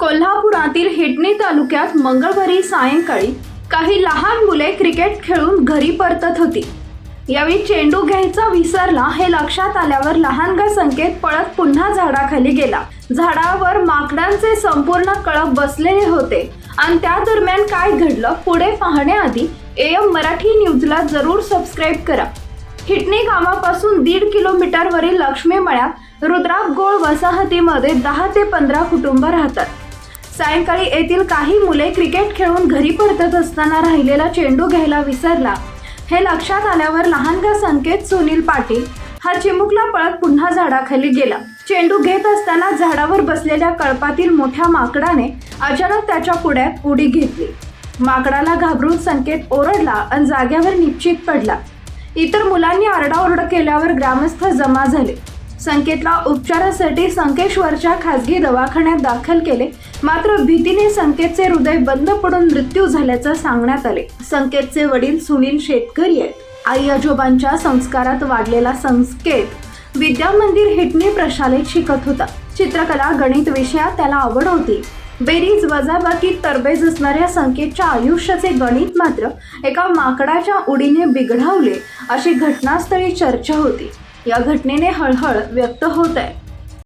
कोल्हापुरातील हिटणी तालुक्यात मंगळवारी सायंकाळी काही लहान मुले क्रिकेट खेळून घरी परतत होती. यावेळी चेंडू घ्यायचा विसरला हे लक्षात आल्यावर लहानगा संकेत पळत पुन्हा झाडाखाली गेला. झाडावर माकडांचे संपूर्ण कळप बसलेले होते. आणि त्या दरम्यान काय घडलं पुढे पाहण्याआधी एम मराठी न्यूजला जरूर सबस्क्राईब करा. हिटणी गावापासून दीड किलोमीटरवरील लक्ष्मी मळ्यात रुद्राप गोळ वसाहतीमध्ये दहा ते पंधरा कुटुंब राहतात. सायंकाळी येथील काही मुले क्रिकेट खेळून घरी परतत असताना राहिलेला चेंडू घ्यायला विसरला. हे लक्षात आल्यावर लहानगा संकेत सुनील पाटील हा चिमुकला पळत पुन्हा झाडाखाली गेला. चेंडू घेत असताना झाडावर बसलेल्या कळपातील मोठ्या माकडाने अचानक त्याच्या पुढ्यात उडी घेतली. माकडाला घाबरून संकेत ओरडला आणि जाग्यावर निश्चित पडला. इतर मुलांनी आरडाओरड केल्यावर ग्रामस्थ जमा झाले. संकेतला उपचारासाठी संकेश्वरच्या खासगी दवाखान्यात दाखल केले. मात्र भीतीने संकेतचे हृदय बंद पडून मृत्यू झाल्याचं सांगण्यात आले. संकेतचे वडील सुनील शेतकरी आहेत. आई आजोबांच्या संस्कारात वाढलेला संकेत विद्या मंदिर हिटणी प्रशालेत शिकत होता. चित्रकला गणित विषयात त्याला आवड होती. बेरीज वजाबाकी तरबेज असणाऱ्या संकेतच्या आयुष्याचे गणित मात्र एका माकडाच्या उडीने बिघडवले अशी घटनास्थळी चर्चा होती. या घटनेने हळहळ व्यक्त होत आहे.